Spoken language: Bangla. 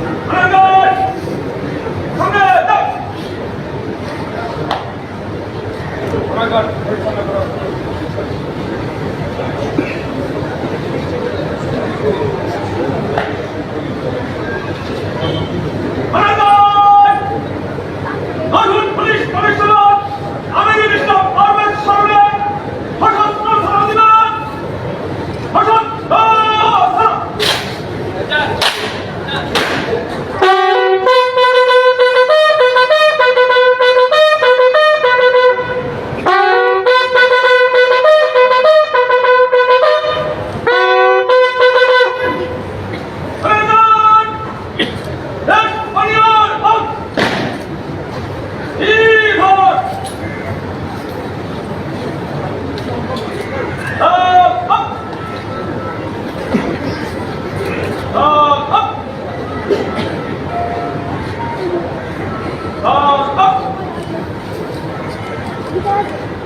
Oh my God. wieder.